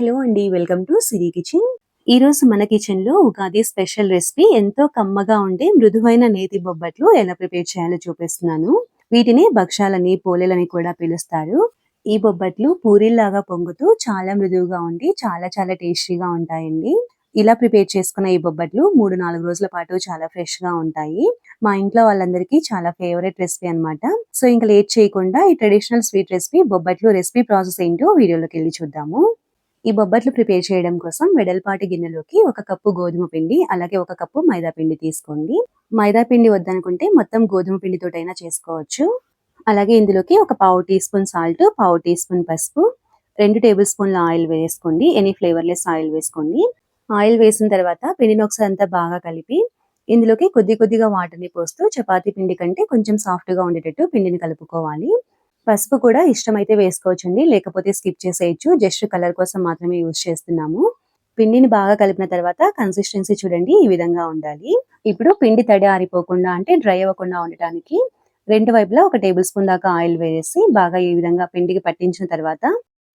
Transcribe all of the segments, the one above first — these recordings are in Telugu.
హలో అండి వెల్కమ్ టు సిరి కిచెన్. ఈ రోజు మన కిచెన్లో ఉగాది స్పెషల్ రెసిపీ ఎంతో కమ్మగా ఉండే మృదువైన నేతి బొబ్బట్లు ఎలా ప్రిపేర్ చేయాలో చూపిస్తున్నాను. వీటిని భక్షాలని పోలేలని కూడా పిలుస్తారు. ఈ బొబ్బట్లు పూరీల్లాగా పొంగుతూ చాలా మృదువుగా ఉండి చాలా చాలా టేస్టీగా ఉంటాయండి. ఇలా ప్రిపేర్ చేసుకున్న ఈ బొబ్బట్లు మూడు నాలుగు రోజుల పాటు చాలా ఫ్రెష్గా ఉంటాయి. మా ఇంట్లో వాళ్ళందరికీ చాలా ఫేవరెట్ రెసిపీ అన్నమాట. సో ఇంకా లేట్ చేయకుండా ఈ traditional sweet recipe bobbatlu recipe process ఏంటో వీడియోలోకి వెళ్ళి చూద్దాము. ఈ బొబ్బట్లు ప్రిపేర్ చేయడం కోసం వెడల్పాటి గిన్నెలోకి ఒక కప్పు గోధుమ పిండి అలాగే ఒక కప్పు మైదా పిండి తీసుకోండి. మైదా పిండి వద్దనుకుంటే మొత్తం గోధుమ పిండితోటైనా చేసుకోవచ్చు. అలాగే ఇందులోకి ఒక పావు టీ స్పూన్ సాల్ట్ పావు టీ స్పూన్ పసుపు రెండు టేబుల్ స్పూన్ల ఆయిల్ వేసుకోండి. ఎనీ ఫ్లేవర్లెస్ ఆయిల్ వేసుకోండి. ఆయిల్ వేసిన తర్వాత పిండిని ఒకసారి అంతా బాగా కలిపి ఇందులోకి కొద్ది కొద్దిగా వాటర్ని పోస్తూ చపాతీ పిండి కంటే కొంచెం సాఫ్ట్గా ఉండేటట్టు పిండిని కలుపుకోవాలి. పసుపు కూడా ఇష్టమైతే వేసుకోవచ్చండి. లేకపోతే స్కిప్ చేసేయచ్చు. జస్ట్ కలర్ కోసం మాత్రమే యూజ్ చేస్తున్నాము. పిండిని బాగా కలిపిన తర్వాత కన్సిస్టెన్సీ చూడండి. ఈ విధంగా ఉండాలి. ఇప్పుడు పిండి తడి ఆరిపోకుండా అంటే డ్రై అవ్వకుండా ఉండటానికి రెండు వైపులా ఒక టేబుల్ స్పూన్ దాకా ఆయిల్ వేసి బాగా ఈ విధంగా పిండికి పట్టించిన తర్వాత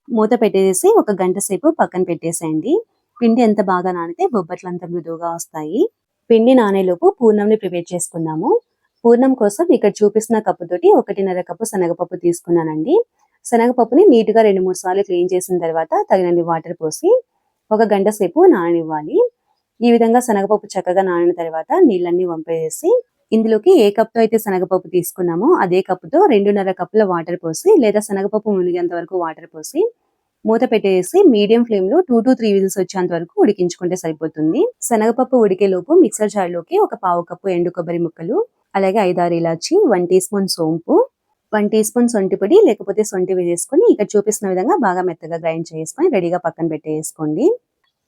మూత పెట్టేసి ఒక గంట సేపు పక్కన పెట్టేసేయండి. పిండి ఎంత బాగా నానితే బొబ్బట్లు అంత మృదువుగా వస్తాయి. పిండి నానేలోపు పూర్ణంని ప్రిపేర్ చేసుకున్నాము పూర్ణం కోసం ఇక్కడ చూపిస్తున్న కప్పుతోటి ఒకటిన్నర కప్పు శనగపప్పు తీసుకున్నానండి. శనగపప్పుని నీట్గా రెండు మూడు సార్లు క్లీన్ చేసిన తర్వాత తగినన్ని వాటర్ పోసి ఒక గంట సేపు నాననివ్వాలి. ఈ విధంగా శనగపప్పు చక్కగా నానిన తర్వాత నీళ్ళన్ని వంపేసి ఇందులోకి ఏ కప్తో అయితే శనగపప్పు తీసుకున్నామో అదే కప్పుతో రెండున్నర కప్పుల వాటర్ పోసి లేదా శనగపప్పు మునిగేంత వరకు వాటర్ పోసి మూత పెట్టేసి మీడియం ఫ్లేమ్లో టూ టు త్రీ విజిల్స్ వచ్చేంత వరకు ఉడికించుకుంటే సరిపోతుంది. శనగపప్పు ఉడికే లోపు మిక్సర్ జార్లోకి ఒక పావు కప్పు ఎండు కొబ్బరి ముక్కలు అలాగే ఐదారు ఇలాచి వన్ టీ స్పూన్ సోంపు వన్ టీ స్పూన్ సొంటి పొడి లేకపోతే సొంటి వేసుకొని ఇక్కడ చూపిస్తున్న విధంగా బాగా మెత్తగా గ్రైండ్ చేసుకొని రెడీగా పక్కన పెట్టేసుకోండి.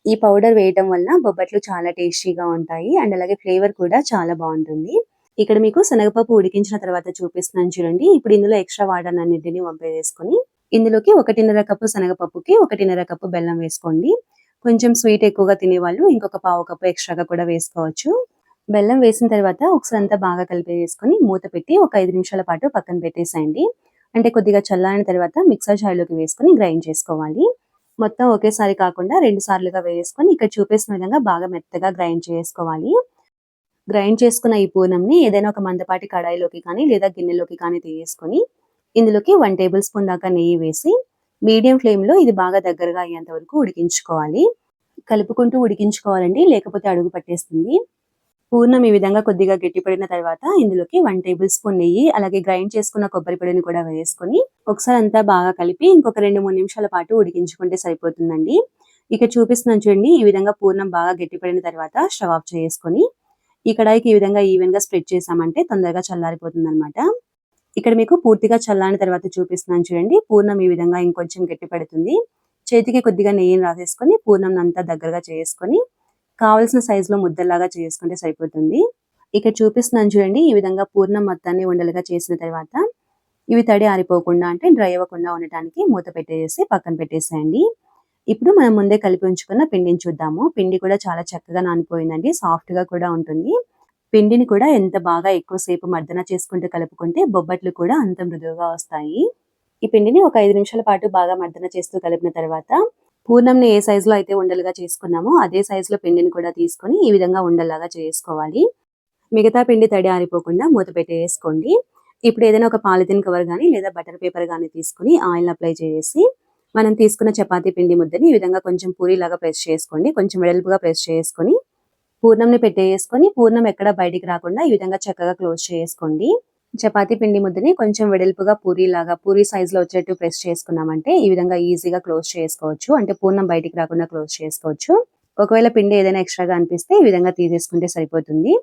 ఈ పౌడర్ వేయటం వలన బొబ్బట్లు చాలా టేస్టీగా ఉంటాయి అండ్ అలాగే ఫ్లేవర్ కూడా చాలా బాగుంటుంది. ఇక్కడ మీకు శనగపప్పు ఉడికించిన తర్వాత చూపిస్తున్నాను చూడండి. ఇప్పుడు ఇందులో ఎక్స్ట్రా వాటర్ అన్నింటినీ వంపేసుకొని ఇందులోకి ఒకటిన్నర కప్పు శనగపప్పుకి ఒకటిన్నర కప్పు బెల్లం వేసుకోండి. కొంచెం స్వీట్ ఎక్కువగా తినేవాళ్ళు ఇంకొక పావు కప్పు ఎక్స్ట్రాగా కూడా వేసుకోవచ్చు. బెల్లం వేసిన తర్వాత ఒకసారి అంతా బాగా కలిపి వేసుకొని మూత పెట్టి ఒక ఐదు నిమిషాల పాటు పక్కన పెట్టేసేయండి. అంటే కొద్దిగా చల్లారిన తర్వాత మిక్సర్ జార్లోకి వేసుకొని గ్రైండ్ చేసుకోవాలి. మొత్తం ఒకేసారి కాకుండా రెండు సార్లుగా వేసుకొని ఇక్కడ చూపేసిన విధంగా బాగా మెత్తగా గ్రైండ్ చేసుకోవాలి. గ్రైండ్ చేసుకున్న ఈ పూర్ణంని ఏదైనా ఒక మందపాటి కడాయిలోకి కానీ లేదా గిన్నెలోకి కానీ తీసుకొని ఇందులోకి వన్ టేబుల్ స్పూన్ దాకా నెయ్యి వేసి మీడియం ఫ్లేమ్లో ఇది బాగా దగ్గరగా అయ్యేంత వరకు ఉడికించుకోవాలి. కలుపుకుంటూ ఉడికించుకోవాలండి లేకపోతే అడుగు పట్టేస్తుంది. పూర్ణం ఈ విధంగా కొద్దిగా గట్టిపడిన తర్వాత ఇందులోకి వన్ టేబుల్ స్పూన్ నెయ్యి అలాగే గ్రైండ్ చేసుకున్న కొబ్బరి పొడిని కూడా వేసుకొని ఒకసారి అంతా బాగా కలిపి ఇంకొక రెండు మూడు నిమిషాల పాటు ఉడికించుకుంటే సరిపోతుందండి. ఇక చూపిస్తున్నాను చూడండి ఈ విధంగా పూర్ణం బాగా గట్టిపడిన తర్వాత స్టవ్ ఆఫ్ చేసుకొని ఈ కడాయికి ఈ విధంగా ఈవెన్గా స్ప్రెడ్ చేసామంటే తొందరగా చల్లారిపోతుంది అనమాట ఇక్కడ మీకు పూర్తిగా చల్లారిన తర్వాత చూపిస్తున్నాను చూడండి పూర్ణం ఈ విధంగా ఇంకొంచెం గట్టి పడుతుంది చేతికి కొద్దిగా నెయ్యిని రాసేసుకొని పూర్ణం అంతా దగ్గరగా చేసుకొని కావలసిన సైజులో ముద్దలాగా చేసుకుంటే సరిపోతుంది. ఇక్కడ చూపిస్తున్నాను చూడండి ఈ విధంగా పూర్ణం మొత్తాన్ని ఉండలుగా చేసిన తర్వాత ఇవి తడి ఆరిపోకుండా అంటే డ్రై అవ్వకుండా ఉండటానికి మూత పెట్టేసి పక్కన పెట్టేసేయండి. ఇప్పుడు మనం ముందే కలిపి ఉంచుకున్న పిండిని చూద్దాము. పిండి కూడా చాలా చక్కగా నానిపోయిందండి సాఫ్ట్గా కూడా ఉంటుంది. పిండిని కూడా ఎంత బాగా ఎక్కువసేపు మర్దన చేసుకుంటూ కలుపుకుంటే బొబ్బట్లు కూడా అంత మృదువుగా వస్తాయి. ఈ పిండిని ఒక ఐదు నిమిషాల పాటు బాగా మర్దన చేస్తూ కలిపిన తర్వాత పూర్ణంని ఏ సైజులో అయితే ఉండలుగా చేసుకున్నామో అదే సైజులో పిండిని కూడా తీసుకొని ఈ విధంగా ఉండలాగా చేసుకోవాలి. మిగతా పిండి తడి ఆరిపోకుండా మూత పెట్టేసుకోండి. ఇప్పుడు ఏదైనా ఒక పాలిథిన్ కవర్ కానీ లేదా బటర్ పేపర్ కానీ తీసుకుని ఆయిల్ అప్లై చేసి మనం తీసుకున్న చపాతీ పిండి ముద్దని ఈ విధంగా కొంచెం పూరిలాగా ప్రెస్ చేసుకోండి. కొంచెం వెడల్పుగా ప్రెస్ చేసుకొని పూర్ణంని పెట్టేసుకొని పూర్ణం ఎక్కడ బయటికి రాకుండా ఈ విధంగా చక్కగా క్లోజ్ చేసుకోండి. చపాతి పిండి ముద్దని కొంచెం వెడల్పుగా పూరీలాగా పూరి సైజ్లో వచ్చేట్టు ప్రెస్ చేసుకున్నామంటే ఈ విధంగా ఈజీగా క్లోజ్ చేసుకోవచ్చు. అంటే పూర్ణం బయటికి రాకుండా క్లోజ్ చేసుకోవచ్చు. ఒకవేళ పిండి ఏదైనా ఎక్స్ట్రాగా అనిపిస్తే ఈ విధంగా తీసేసుకుంటే సరిపోతుంది.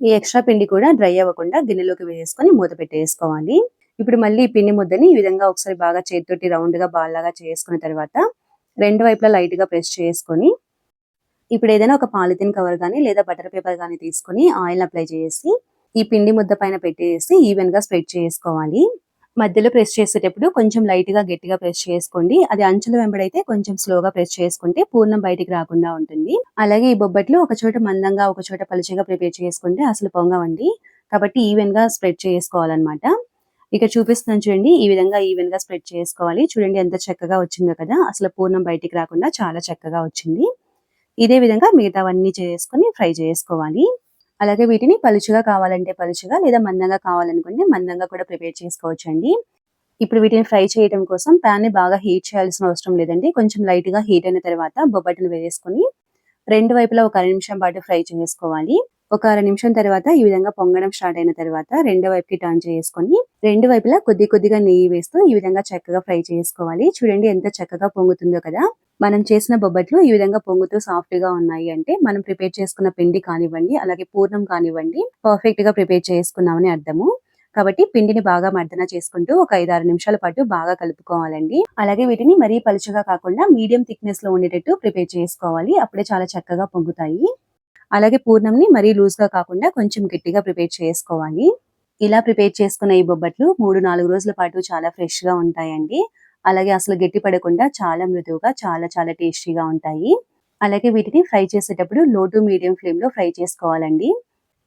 ఈ ఎక్స్ట్రా పిండి కూడా డ్రై అవ్వకుండా గిన్నెలోకి వేసుకొని మూత పెట్టేసుకోవాలి. ఇప్పుడు మళ్ళీ ఈ పిండి ముద్దని ఈ విధంగా ఒకసారి బాగా చేతితోటి రౌండ్గా బాల్ లాగా చేసుకున్న తర్వాత రెండు వైపులా లైట్గా ప్రెస్ చేసుకొని ఇప్పుడు ఏదైనా ఒక పాలిథిన్ కవర్ కానీ లేదా బటర్ పేపర్ కానీ తీసుకొని ఆయిల్ అప్లై చేసి ఈ పిండి ముద్ద పైన పెట్టేసి ఈవెన్గా స్ప్రెడ్ చేసుకోవాలి. మధ్యలో ప్రెస్ చేసేటప్పుడు కొంచెం లైట్గా గట్టిగా ప్రెస్ చేసుకోండి. అది అంచుల వెంబడైతే కొంచెం స్లోగా ప్రెస్ చేసుకుంటే పూర్ణం బయటికి రాకుండా ఉంటుంది. అలాగే ఈ బొబ్బట్లు ఒక చోట మందంగా ఒక చోట పలుచగా ప్రిపేర్ చేసుకుంటే అసలు పొంగవండి. కాబట్టి ఈవెన్గా స్ప్రెడ్ చేసుకోవాలన్నమాట. ఇక్కడ చూపిస్తున్నాను చూడండి ఈ విధంగా ఈవెన్గా స్ప్రెడ్ చేసుకోవాలి. చూడండి ఎంత చక్కగా వచ్చిందో కదా. అసలు పూర్ణం బయటికి రాకుండా చాలా చక్కగా వచ్చింది. ఇదే విధంగా మిగతావన్నీ చేసుకొని ఫ్రై చేసుకోవాలి. అలాగే వీటిని పలుచుగా కావాలంటే పలుచుగా లేదా మందంగా కావాలనుకుంటే మందంగా కూడా ప్రిపేర్ చేసుకోవచ్చు అండి ఇప్పుడు వీటిని ఫ్రై చేయడం కోసం ప్యాన్ని బాగా హీట్ చేయాల్సిన అవసరం లేదండి. కొంచెం లైట్గా హీట్ అయిన తర్వాత బొబ్బట్టును వేసుకొని రెండు వైపులా ఒక అర నిమిషం పాటు ఫ్రై చేసుకోవాలి. ఒక అర నిమిషం తర్వాత ఈ విధంగా పొంగడం స్టార్ట్ అయిన తర్వాత రెండో వైపుకి టర్న్ చేసుకొని రెండు వైపులా కొద్ది కొద్దిగా నెయ్యి వేస్తూ ఈ విధంగా చక్కగా ఫ్రై చేసుకోవాలి. చూడండి ఎంత చక్కగా పొంగుతుందో కదా. మనం చేసిన బొబ్బట్లు ఈ విధంగా పొంగుతూ సాఫ్ట్గా ఉన్నాయి అంటే మనం ప్రిపేర్ చేసుకున్న పిండి కానివ్వండి అలాగే పూర్ణం కానివ్వండి పర్ఫెక్ట్గా ప్రిపేర్ చేసుకున్నామని అర్థము. కాబట్టి పిండిని బాగా మర్దన చేసుకుంటూ ఒక ఐదు ఆరు నిమిషాల పాటు బాగా కలుపుకోవాలండి. అలాగే వీటిని మరీ పలుచగా కాకుండా మీడియం థిక్నెస్లో ఉండేటట్టు ప్రిపేర్ చేసుకోవాలి. అప్పుడే చాలా చక్కగా పొంగుతాయి. అలాగే పూర్ణంని మరీ లూజ్గా కాకుండా కొంచెం గట్టిగా ప్రిపేర్ చేసుకోవాలి. ఇలా ప్రిపేర్ చేసుకున్న ఈ బొబ్బట్లు మూడు నాలుగు రోజుల పాటు చాలా ఫ్రెష్గా ఉంటాయండి. అలాగే అసలు గట్టి పడకుండా చాలా మృదువుగా చాలా చాలా టేస్టీగా ఉంటాయి. అలాగే వీటిని ఫ్రై చేసేటప్పుడు లో టు మీడియం ఫ్లేమ్లో ఫ్రై చేసుకోవాలండి.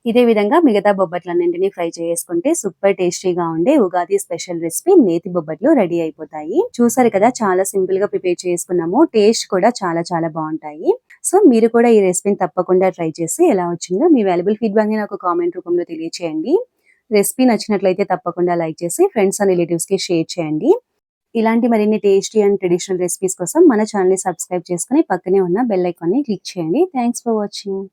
ఇదే విధంగా మిగతా బొబ్బట్లన్నింటినీ ఫ్రై చేసుకుంటే సూపర్ టేస్టీగా ఉండే ఉగాది స్పెషల్ రెసిపీ నేతి బొబ్బట్లు రెడీ అయిపోతాయి. చూసారు కదా చాలా సింపుల్గా ప్రిపేర్ చేసుకున్నాము. టేస్ట్ కూడా చాలా చాలా బాగుంటాయి. సో మీరు కూడా ఈ రెసిపీని తప్పకుండా ట్రై చేసి ఎలా వచ్చిందో మీ వాల్యుబుల్ ఫీడ్బ్యాక్ని నాకు కామెంట్ రూపంలో తెలియచేయండి. రెసిపీ నచ్చినట్లయితే తప్పకుండా లైక్ చేసి ఫ్రెండ్స్ అండ్ రిలేటివ్స్కి షేర్ చేయండి. ఇలాంటి మరిన్ని టేస్టీ అండ్ ట్రెడిషనల్ రెసిపీస్ కోసం మన ఛానల్ని సబ్స్క్రైబ్ చేసుకుని పక్కనే ఉన్న బెల్ ఐకాన్ని క్లిక్ చేయండి. Thanks for watching.